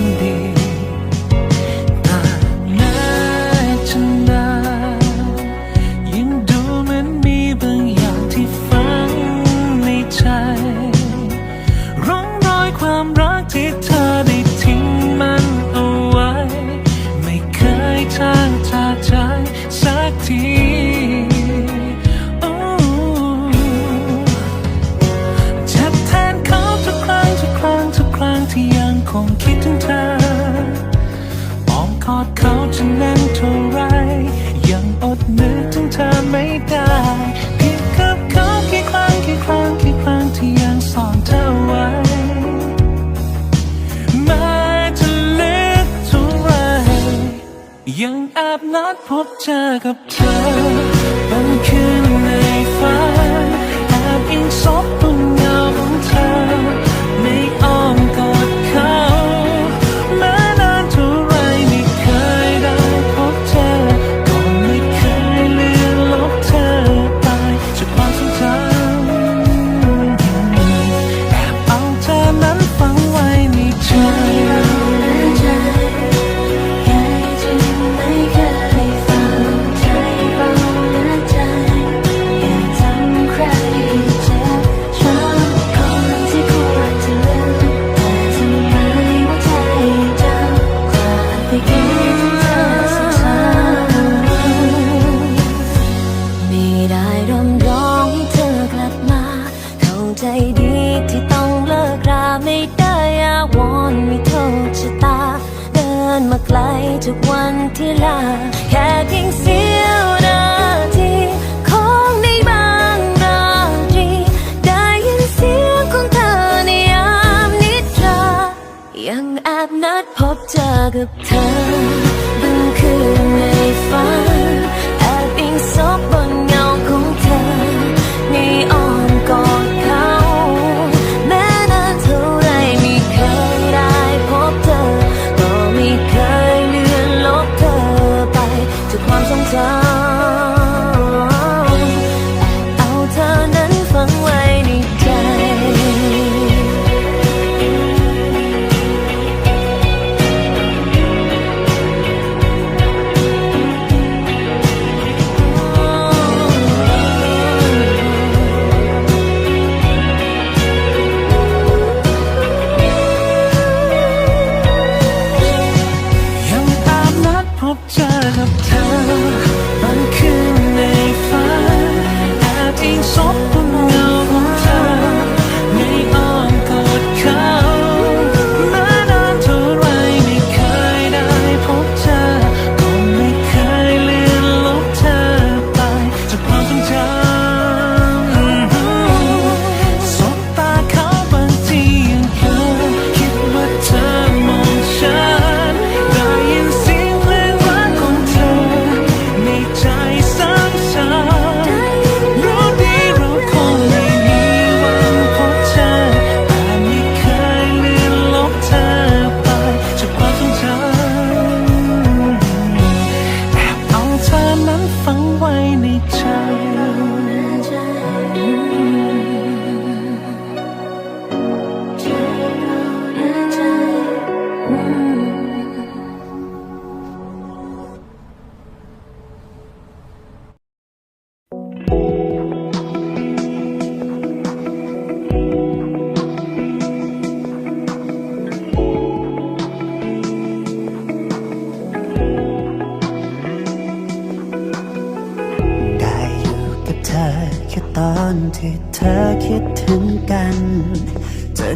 นดี อ้อดเขาจะแน่นเท่าไร ยังอดนึกถึงเธอไม่ได้ผิดกับเขากี่ครั้งกี่ครั้งกี่ครั้งที่ยังซ่อนเธอไว้แม้จะลึกเท่าไร ยังแอบนัดพบเจอกับเธอบางคืนในฝัน ไม่ได้รำร้องให้เธอกลับมา เข้าใจดีที่ต้องเลิกราไม่ได้อาวอนไม่โทษชะตา เดินมาไกลจากวันที่ลา แค่เพียงเสี้ยวนาทีของในบางราตรี ได้ยินเสียงของเธอในยามนิทรา ยังแอบนัดพบเจอกับเธอ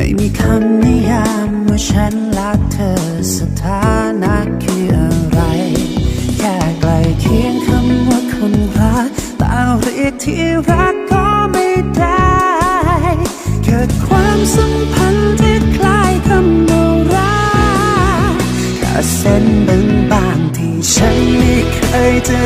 ไม่มีคำนิยามว่าฉันรักเธอสถานะคืออะไร แค่ไกลเคียงคำว่าคนรักต่เรียกที่รักก็ไม่ได้เกิดความสัมพันธ์ที่คล้ายคำว่รากแค่เส้นบางๆที่ฉันไม่เคยจะ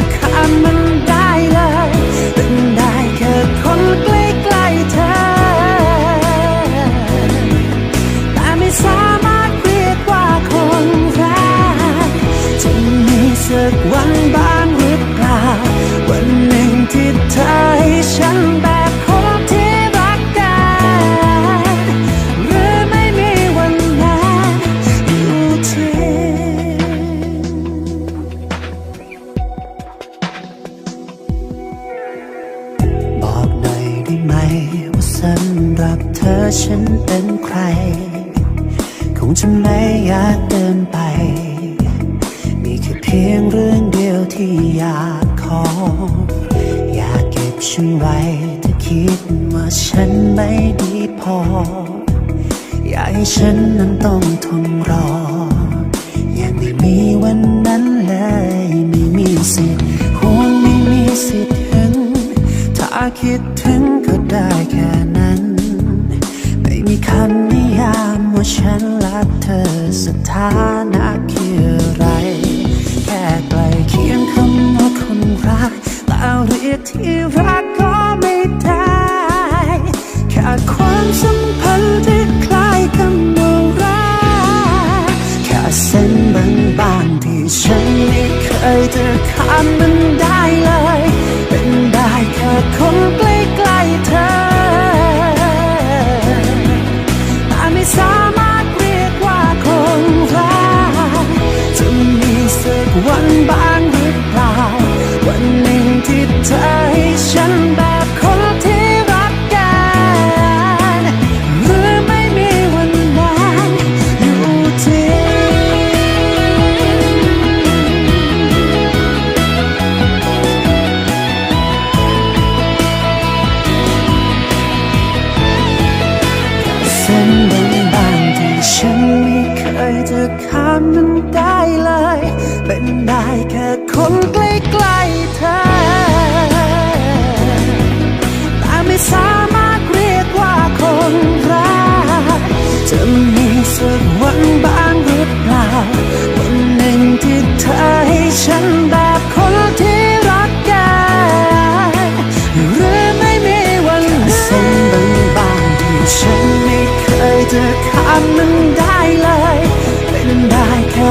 งทนรอ ยังไม่มีวันนั้นเลย ไม่มีสิทธิ์หวงไม่มีสิทธิ์ถึง ถ้าคิดถึงก็ได้แค่นั้น ไม่มีคำนิยามว่าฉันรักเธอสถานะคืออะไร แค่ใกลเคียงคำว่าคนรักแล้วเรียกที่รักก็ไม่ได้ แค่ความสัมพันธ์ เคยจะข้ามมันได้ ข้ามมันได้เลย เป็นได้แค่คนใกล้ๆเธอ แต่ไม่สามารถเรียกว่าคนรัก จะมีสักวันบ้างหรือเปล่า วันหนึ่งที่เธอให้ฉันแบบคนที่รักกันหรือไม่มีวันนั้นเส้นบางๆที่ฉันไม่เคยจะข้ามมันได้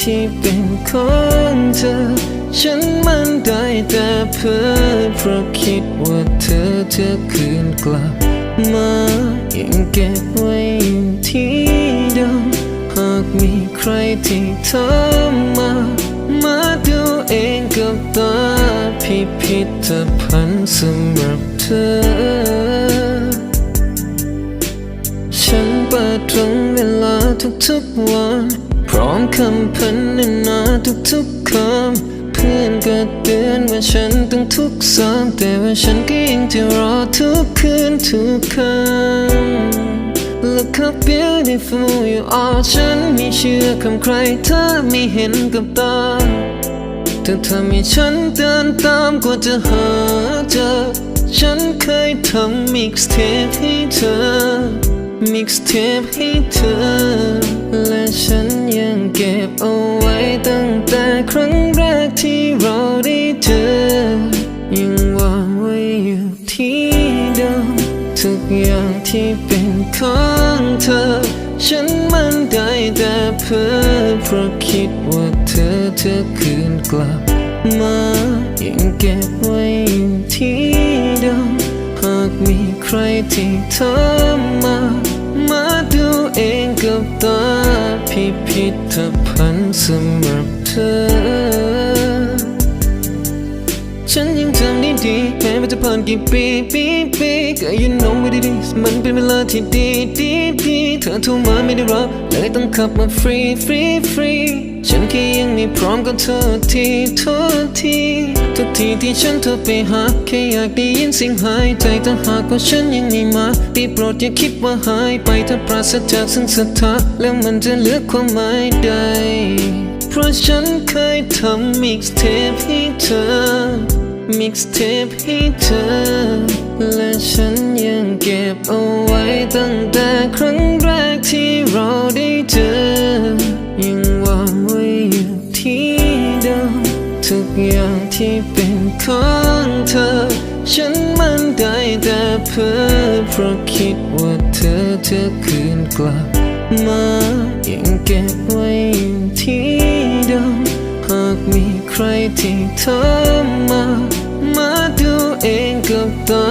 ที่เป็นของเธอ ฉันมันได้แต่เพ้อเพราะคิดว่าเธอจะคืนกลับมายังเก็บไว้อยู่ที่เดิมหากมีใครที่เธอมา มาดูเองกับตาพิพิธภัณฑ์สำหรับเธอฉันเปิดตรงเวลาทุกๆวัน ร้อมคำพันนาทุกๆคำเพื่อนก็เตือนว่าฉันต้องทุกซ้ำแต่ว่าฉันก็ยังจะรอทุกคืนทุกคำ Look how beautiful you are ฉันไม่เชื่อคำใครเธอไม่เห็นกับตาเธอทำให้ฉันเดินตามกว่าจะหาเจอ ฉันเคยทำ mixtape ให้เธอ mixtape ให้เธอ และฉันยังเก็บเอาไว้ตั้งแต่ครั้งแรกที่เราได้เจอ ยังวางไว้อยู่ที่เดิมทุกอย่างที่เป็นของเธอ ฉันมันได้แต่เพ้อเพราะคิดว่าเธอจะคืนกลับมายังเก็บไว้อยู่ที่เดิมหากมี ใครที่เธอมา มาดูเองกับตาพิพิธภัณฑ์สำหรับเธอ ดีแม้ว่าจะผ่านกี่ปีปีปีก็ you know what it is มันเป็นเวลาที่ดีดีดีเธอโทรมาไม่ได้รับเลยต้องขับมาฟรีฟรีฟรีฉันแค่ยังไม่พร้อมก็โทษทีโทษทีทุกทีที่ฉันโทรไปหาแค่อยากได้ยินเสียงหายใจถ้าหากว่าฉันยังไม่มาได้โปรดอย่าคิดว่าหายไปถ้าปราศจากซึ่งศรัทธาแล้วมันจะเหลือความหมายใดเพราะฉันเคยทำ mixtape ให้เธอ mixtape ให้เธอ และฉันยังเก็บเอาไว้ตั้งแต่ครั้งแรกที่เราได้เจอ ยังวางไว้อยู่ที่เดิมทุกอย่างที่เป็นของเธอ ฉันมันได้แต่เพ้อเพราะคิดว่าเธอจะคืนกลับมายังเก็บไว้อยู่ที่เดิมหากมีใครที่เธอมา องกับตา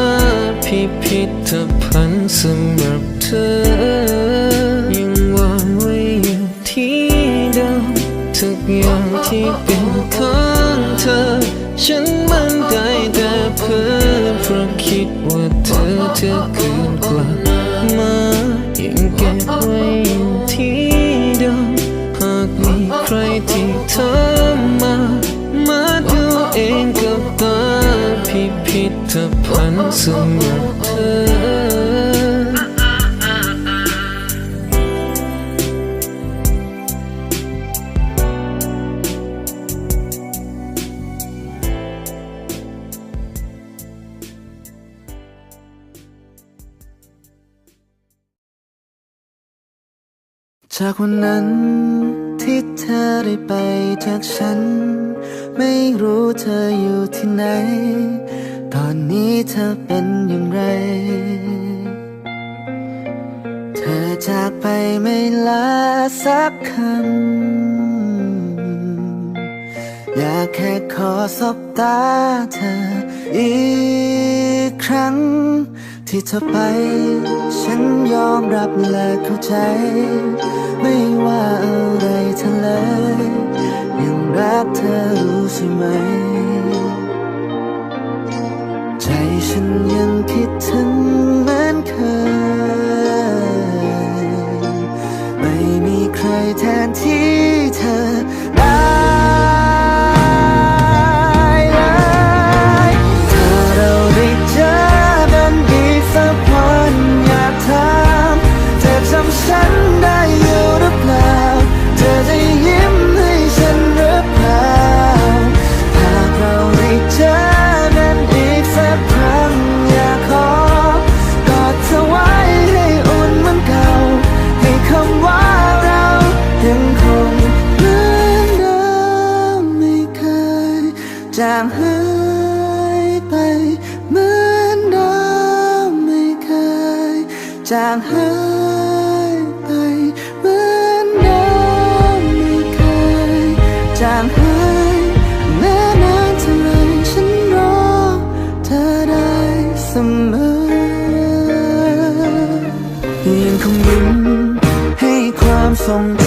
พิพิธภัณฑ์สำหรับเธอ ยังวางไว้อยู่ที่เดิมทุกอย่างที่เป็นของเธอ ฉันมันได้แต่เพ้อเพราะคิดว่าเธอเธอคือ สำหรับเธอจากวันนั้นที่เธอได้ไปจากฉัน ไม่รู้เธออยู่ที่ไหน ตอนนี้เธอเป็นอย่างไร เธอจากไปไม่ลาสักคำ อยากแค่ขอสบตาเธออีกครั้ง ที่เธอไป ฉันยอมรับและเข้าใจ ไม่ว่าอะไรเธอเลย ยังรักเธอรู้ใช่ไหม ฉันยังคิดถึงเหมือนเคย ไม่มีใครแทนที่ จางหายไปเหมือนน้ำไม่เคยจางหายแม้นานเท่าไรฉันรอเธอได้เสมอยังคงยิ้มให้ความทรงจำ